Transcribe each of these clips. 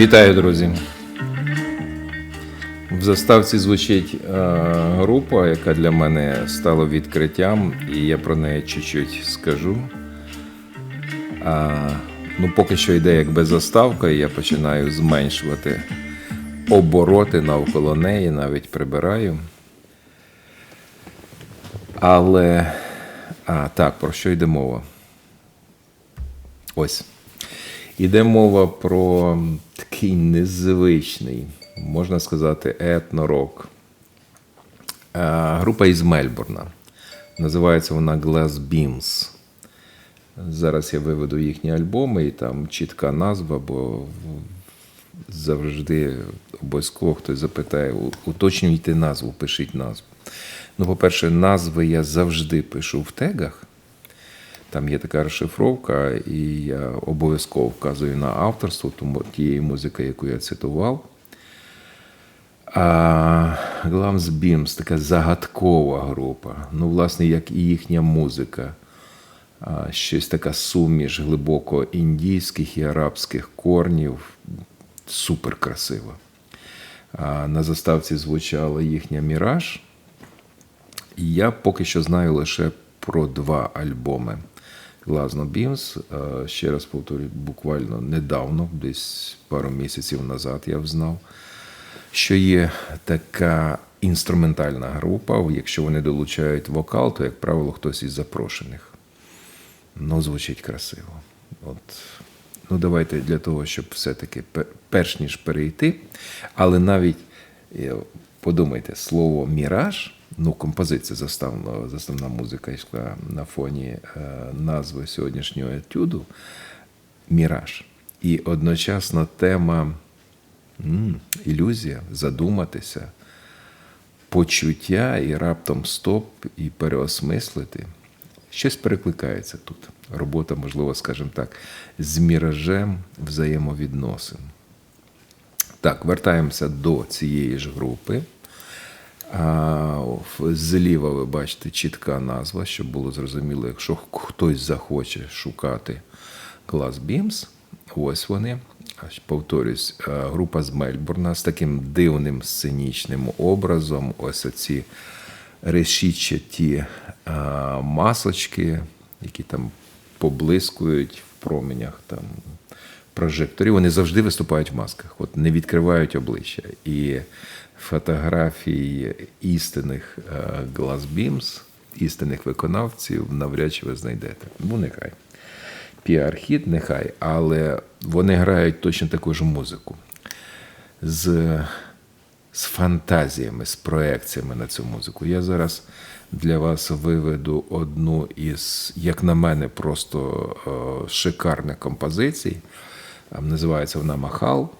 Вітаю, друзі! Заставці звучить е, група, яка для мене стала відкриттям, і я про неї чуть-чуть скажу. А, ну, поки що йде якби заставка, і я починаю зменшувати обороти навколо неї, навіть прибираю. Але. А, так, про що йде мова? Ось. Іде мова про такий незвичний, можна сказати, етнорок. Е, Група із Мельбурна. Називається вона Glass Beams. Зараз я виведу їхні альбоми, і там чітка назва, бо завжди обов'язково хтось запитає, уточнюйте назву, пишіть назву. Ну, по-перше, назви я завжди пишу в тегах. Там є така розшифровка, і я обов'язково вказую на авторство тієї музики, яку я цитував. А Glams Beams така загадкова група. Ну, власне, як і їхня музика. А, щось така суміш глибоко індійських і арабських корнів. Супер красиво. А, на заставці звучала їхня Міраж. І Я поки що знаю лише про два альбоми Глазно. Е, Ще раз повторюю, буквально недавно, десь пару місяців назад, я взнав, що є така інструментальна група. Якщо вони долучають вокал, то, як правило, хтось із запрошених. Ну, звучить красиво. От. Ну, давайте для того, щоб все-таки перш ніж перейти, але навіть е, подумайте, слово міраж, ну, композиція заставна, заставна музика йшла на фоні е, назви сьогоднішнього етюду міраж. І одночасно тема ілюзія, задуматися, почуття і раптом стоп, і переосмислити. Щось перекликається тут. Робота, можливо, скажімо так, з міражем взаємовідносин. Так, вертаємося до цієї ж групи. Зліва ви бачите чітка назва, щоб було зрозуміло, якщо хтось захоче шукати Glass Beams, ось вони. Повторюсь, група з Мельбурна з таким дивним сценічним образом. Ось оці решітчаті масочки, які там поблискують в променях там прожекторів. Вони завжди виступають в масках, от не відкривають обличчя. І фотографії істинних е, Glass істинних виконавців навряд чи ви знайдете. Ну, нехай. Піар-хід, нехай, але вони грають точно таку ж музику. З, з фантазіями, з проекціями на цю музику. Я зараз для вас виведу одну із, як на мене, просто е, шикарних композицій. Е, Називається вона Махал.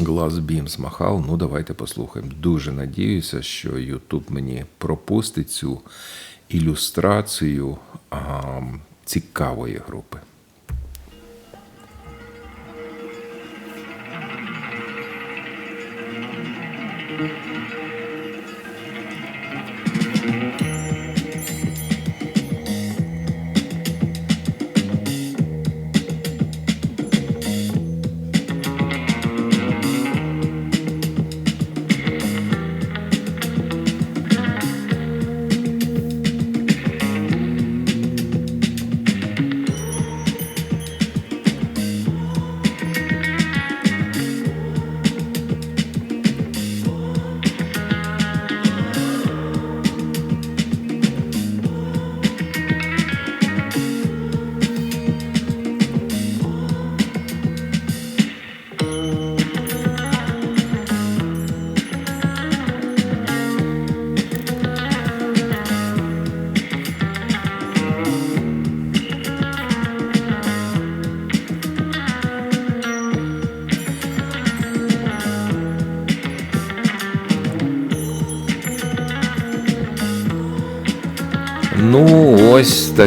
Glass Beams Махал. Ну, давайте послухаємо. Дуже надіюся, що YouTube мені пропустить цю ілюстрацію цікавої групи.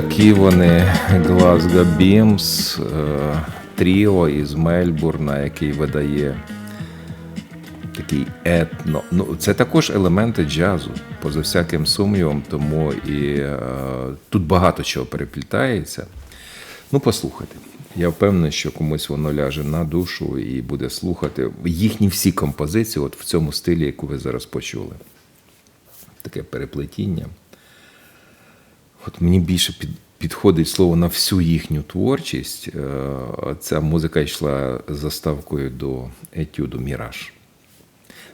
Такі вони Glasgow Beams, е, тріо із Мельбурна, який видає такий етно. Ну, це також елементи джазу, поза всяким сумнівом, тому і е, тут багато чого переплітається. Ну, послухайте. Я впевнений, що комусь воно ляже на душу і буде слухати їхні всі композиції, от в цьому стилі, яку ви зараз почули. Таке переплетіння. От мені більше під, підходить слово на всю їхню творчість. Е, Ця музика йшла заставкою до етюду Міраж.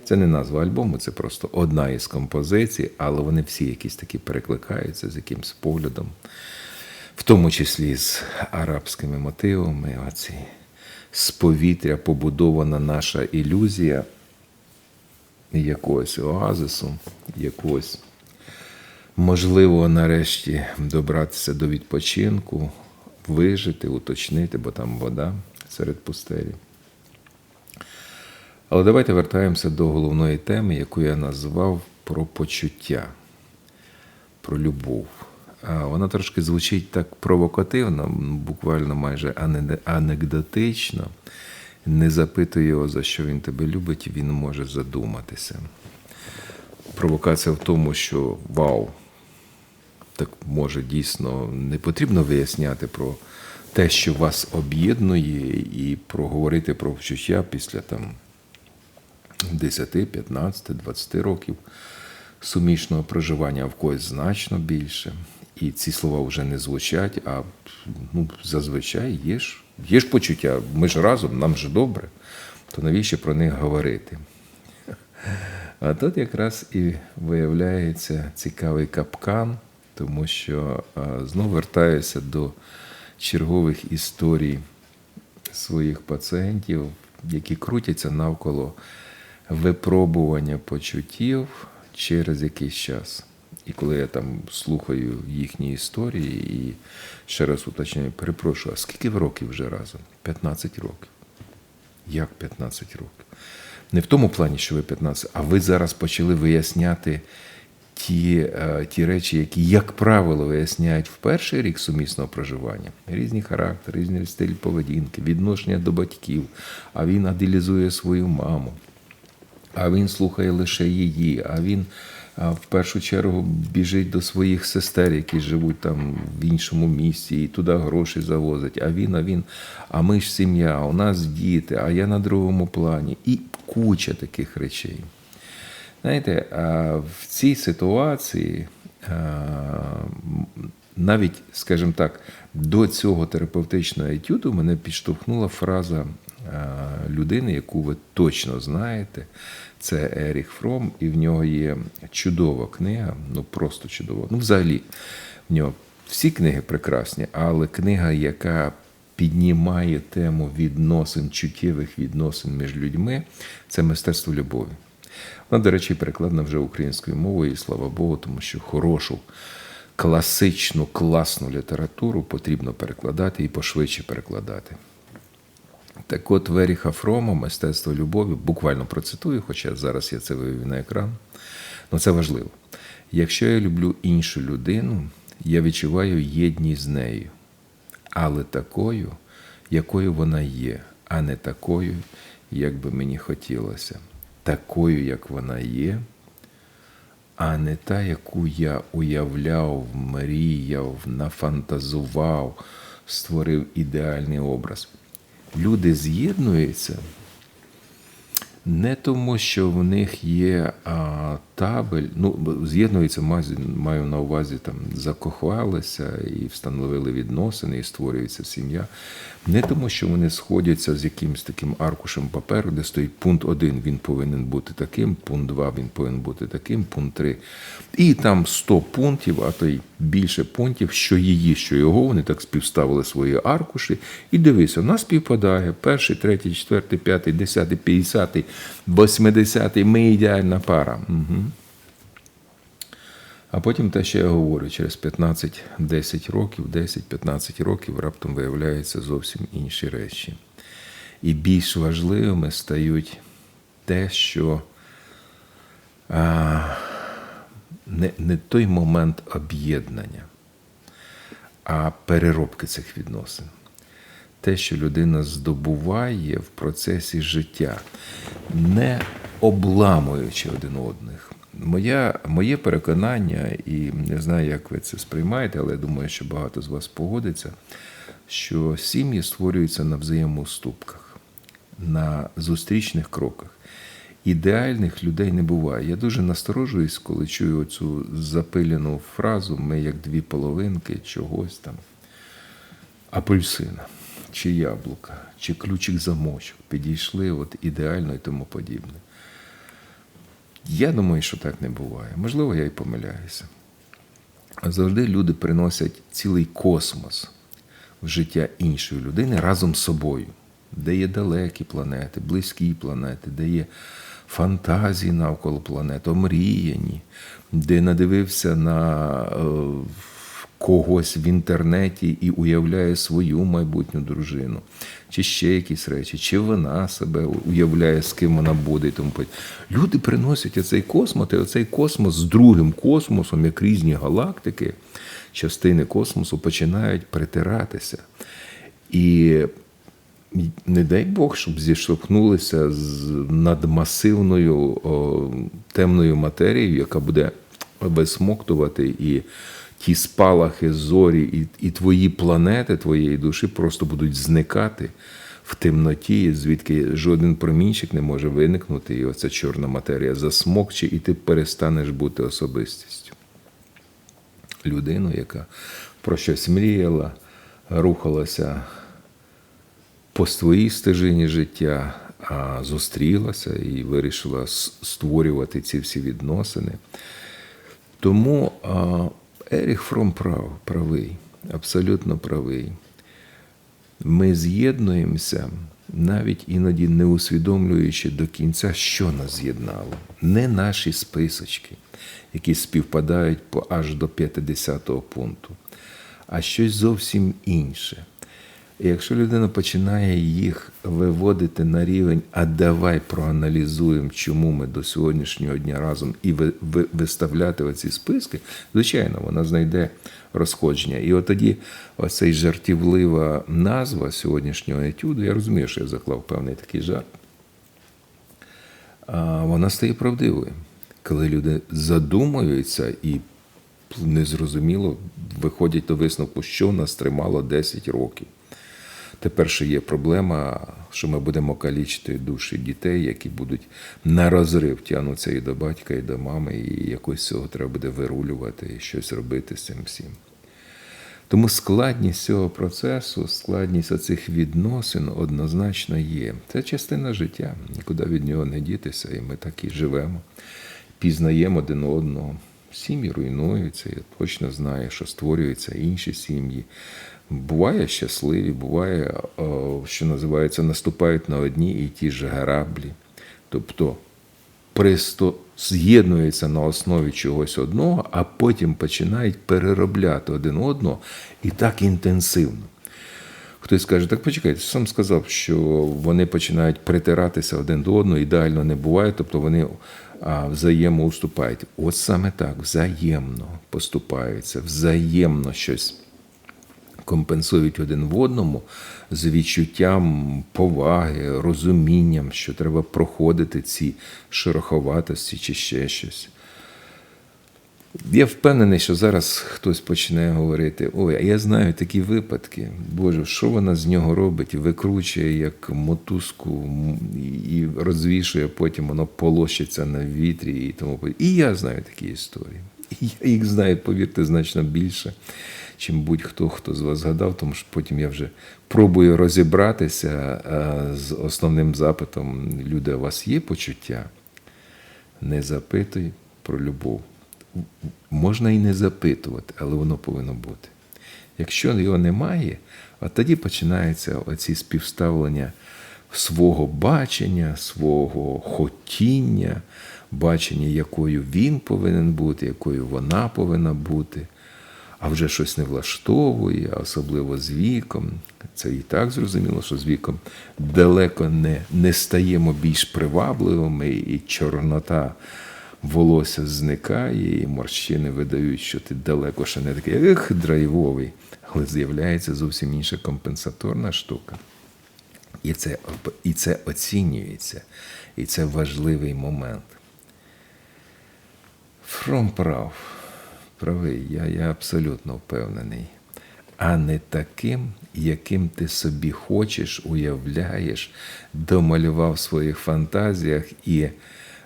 Це не назва альбому, це просто одна із композицій, але вони всі якісь такі перекликаються з якимсь поглядом, в тому числі з арабськими мотивами. Оці з повітря побудована наша ілюзія якогось оазису, якогось можливо нарешті добратися до відпочинку, вижити, уточнити, бо там вода серед пустелі. Але давайте вертаємося до головної теми, яку я назвав про почуття, про любов. Вона трошки звучить так провокативно, буквально майже анекдотично. Не запитуй його, за що він тебе любить, він може задуматися. Провокація в тому, що вау, так може дійсно не потрібно виясняти про те, що вас об'єднує, і проговорити про почуття після там 10, 15, 20 років сумішного проживання в когось значно більше. І ці слова вже не звучать, а ну, зазвичай є ж, є ж почуття. Ми ж разом, нам ж добре, то навіщо про них говорити? А тут якраз і виявляється цікавий капкан, тому що а, знову вертаюся до чергових історій своїх пацієнтів, які крутяться навколо випробування почуттів через якийсь час. І коли я там слухаю їхні історії і ще раз уточняю, перепрошую, а скільки ви років вже разом? 15 років. Як 15 років? Не в тому плані, що ви 15, а ви зараз почали виясняти ті, е, ті речі, які, як правило, виясняють в перший рік сумісного проживання. Різні характери, різні стиль поведінки, відношення до батьків, а він аделізує свою маму а він слухає лише її, а він в першу чергу біжить до своїх сестер, які живуть там в іншому місті, і туди гроші завозить. А він, а він, а ми ж сім'я, у нас діти, а я на другому плані. І куча таких речей. Знаєте, в цій ситуації навіть, скажімо так, до цього терапевтичного етюду мене підштовхнула фраза людини, яку ви точно знаєте. Це Еріх Фром, і в нього є чудова книга, ну просто чудова. Ну, взагалі, в нього всі книги прекрасні, але книга, яка піднімає тему відносин, чуттєвих відносин між людьми, це мистецтво любові. Вона, до речі, перекладена вже українською мовою, і слава Богу, тому що хорошу, класичну, класну літературу потрібно перекладати і пошвидше перекладати. Так от Веріха Фрома, мистецтво любові, буквально процитую, хоча зараз я це вивів на екран. Ну це важливо. Якщо я люблю іншу людину, я відчуваю єдність з нею, але такою, якою вона є, а не такою, як би мені хотілося. Такою, як вона є, а не та, яку я уявляв, мріяв, нафантазував, створив ідеальний образ. Люди з'єднуються не тому, що в них є а, табель, ну, з'єднуються, маю- на увазі, там, закохалися і встановили відносини, і створюється сім'я. Не тому, що вони сходяться з якимось таким аркушем паперу, де стоїть пункт 1, він повинен бути таким, пункт 2, він повинен бути таким, пункт 3. І там 100 пунктів, а то й більше пунктів, що її, що його, вони так співставили свої аркуші. І дивися, у нас співпадає перший, третій, четвертий, п'ятий, десятий, п'ятдесятий, восьмидесятий, ми ідеальна пара. Угу. А потім те, що я говорю, через 15-10 років, 10-15 років раптом виявляються зовсім інші речі. І більш важливими стають те, що а, не, не той момент об'єднання, а переробки цих відносин. Те, що людина здобуває в процесі життя, не обламуючи один одних. Моя, моє переконання, і не знаю, як ви це сприймаєте, але я думаю, що багато з вас погодиться. що сім'ї створюються на взаємоуступках, на зустрічних кроках. Ідеальних людей не буває. Я дуже насторожуюсь, коли чую цю запилену фразу ми як дві половинки чогось там. Апельсина, чи яблука, чи ключик замочок підійшли от ідеально і тому подібне. Я думаю, що так не буває. Можливо, я і помиляюся. Завжди люди приносять цілий космос в життя іншої людини разом з собою, де є далекі планети, близькі планети, де є фантазії навколо планет, омріяні, де надивився на е, когось в інтернеті і уявляє свою майбутню дружину, чи ще якісь речі, чи вона себе уявляє, з ким вона буде і тому подібне. Люди приносять оцей космос, і оцей космос з другим космосом, як різні галактики, частини космосу починають притиратися. І не дай Бог, щоб зіштовхнулися з надмасивною о, темною матерією, яка буде висмоктувати і ті спалахи, зорі, і, і твої планети, твоєї душі просто будуть зникати в темноті, звідки жоден промінчик не може виникнути, і оця чорна матерія засмокче, і ти перестанеш бути особистістю. Людину, яка про щось мріяла, рухалася по своїй стежині життя, а зустрілася і вирішила створювати ці всі відносини. Тому Еріх Фром прав, правий, абсолютно правий. Ми з'єднуємося, навіть іноді не усвідомлюючи до кінця, що нас з'єднало. Не наші списочки, які співпадають по аж до 50-го пункту, а щось зовсім інше. І якщо людина починає їх виводити на рівень, а давай проаналізуємо, чому ми до сьогоднішнього дня разом і виставляти оці списки, звичайно, вона знайде розходження. І от тоді оцей жартівлива назва сьогоднішнього етюду, я розумію, що я заклав певний такий жарт, вона стає правдивою. Коли люди задумуються і незрозуміло виходять до висновку, що нас тримало 10 років. Тепер ще є проблема, що ми будемо калічити душі дітей, які будуть на розрив тягнуться і до батька, і до мами, і якось цього треба буде вирулювати і щось робити з цим всім. Тому складність цього процесу, складність оцих відносин однозначно є. Це частина життя, нікуди від нього не дітися, і ми так і живемо, пізнаємо один одного. Сім'ї руйнуються, я точно знаю, що створюються інші сім'ї. Буває щасливі, буває, що називається, наступають на одні і ті ж граблі. Тобто присто з'єднуються на основі чогось одного, а потім починають переробляти один одного і так інтенсивно. Хтось каже, так почекайте, сам сказав, що вони починають притиратися один до одного, ідеально не буває, тобто вони взаємоуступають. От саме так, взаємно поступаються, взаємно щось компенсують один в одному з відчуттям поваги, розумінням, що треба проходити ці шероховатості чи ще щось. Я впевнений, що зараз хтось почне говорити: ой, а я знаю такі випадки. Боже, що вона з нього робить? Викручує як мотузку і розвішує, потім воно полощиться на вітрі і тому. І я знаю такі історії. Я їх знаю, повірте, значно більше чим будь-хто, хто з вас згадав, тому що потім я вже пробую розібратися е, з основним запитом. Люди, у вас є почуття? Не запитуй про любов. Можна і не запитувати, але воно повинно бути. Якщо його немає, от тоді починаються оці співставлення свого бачення, свого хотіння, бачення, якою він повинен бути, якою вона повинна бути а вже щось не влаштовує, особливо з віком. Це і так зрозуміло, що з віком далеко не не стаємо більш привабливими, і чорнота волосся зникає, і морщини видають, що ти далеко ще не такий ех, драйвовий, але з'являється зовсім інша компенсаторна штука. І це, І це оцінюється, і це важливий момент. Фром прав правий, я я абсолютно впевнений. а не таким, яким ти собі хочеш, уявляєш, домалював в своїх фантазіях і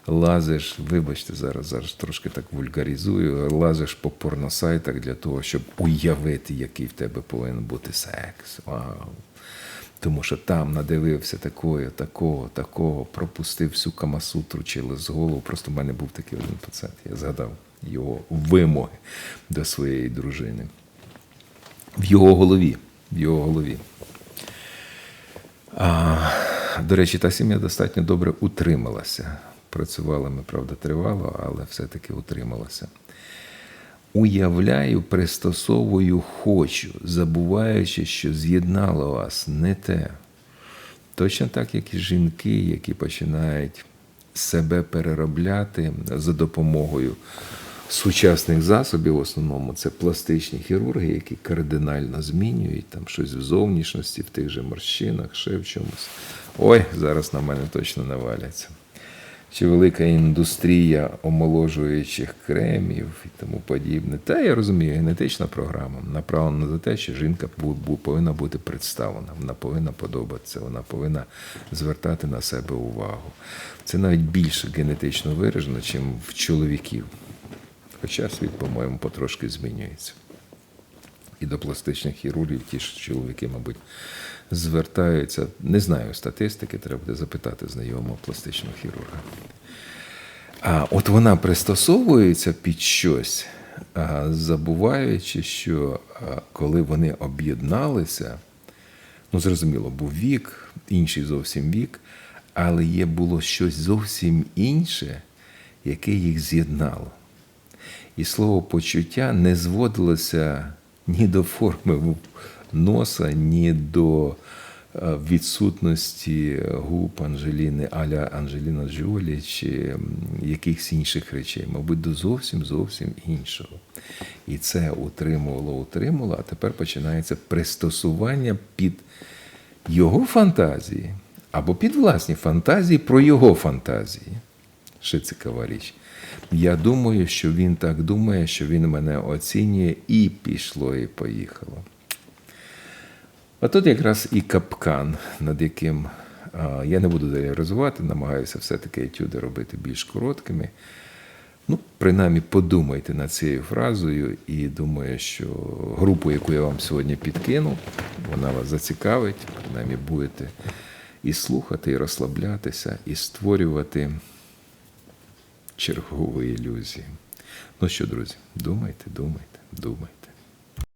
лазиш, вибачте, зараз, зараз трошки так вульгарізую, лазиш по порносайтах для того, щоб уявити, який в тебе повинен бути секс. Вау. Тому що там надивився такого, такого, такого, пропустив всю камасутру з голову. Просто в мене був такий один пацієнт. Я згадав його вимоги до своєї дружини. В його голові. В його голові. А, до речі, та сім'я достатньо добре утрималася. Працювали ми, правда, тривало, але все-таки утрималася. Уявляю, пристосовую, хочу, забуваючи, що з'єднало вас не те. Точно так, як і жінки, які починають себе переробляти за допомогою сучасних засобів, в основному це пластичні хірурги, які кардинально змінюють там щось в зовнішності, в тих же морщинах, ще в чомусь. Ой, зараз на мене точно наваляться. Чи велика індустрія омоложуючих кремів і тому подібне. Та я розумію, генетична програма направлена за те, що жінка повинна бути представлена, вона повинна подобатися, вона повинна звертати на себе увагу. Це навіть більш генетично виражено, ніж в чоловіків. Хоча світ, по-моєму, потрошки змінюється. І до пластичних хірургів ті ж чоловіки, мабуть, звертаються. Не знаю статистики, треба буде запитати знайомого пластичного хірурга. А от вона пристосовується під щось, забуваючи, що коли вони об'єдналися, ну зрозуміло, був вік, інший зовсім вік, але є було щось зовсім інше, яке їх з'єднало. І слово почуття не зводилося ні до форми носа, ні до е, відсутності губ Анжеліни Аля Анжеліна Джолі чи якихось інших речей, мабуть, до зовсім зовсім іншого. І це утримувало, утримувало, а тепер починається пристосування під його фантазії або під власні фантазії про його фантазії. Ще цікава річ. Я думаю, що він так думає, що він мене оцінює, і пішло, і поїхало. А тут якраз і капкан, над яким а, я не буду далі розвивати, намагаюся все-таки етюди робити більш короткими. Ну, принаймні, подумайте над цією фразою, і думаю, що групу, яку я вам сьогодні підкинув, вона вас зацікавить, принаймні будете і слухати, і розслаблятися, і створювати чергові ілюзії. Ну що, друзі, думайте, думайте, думайте.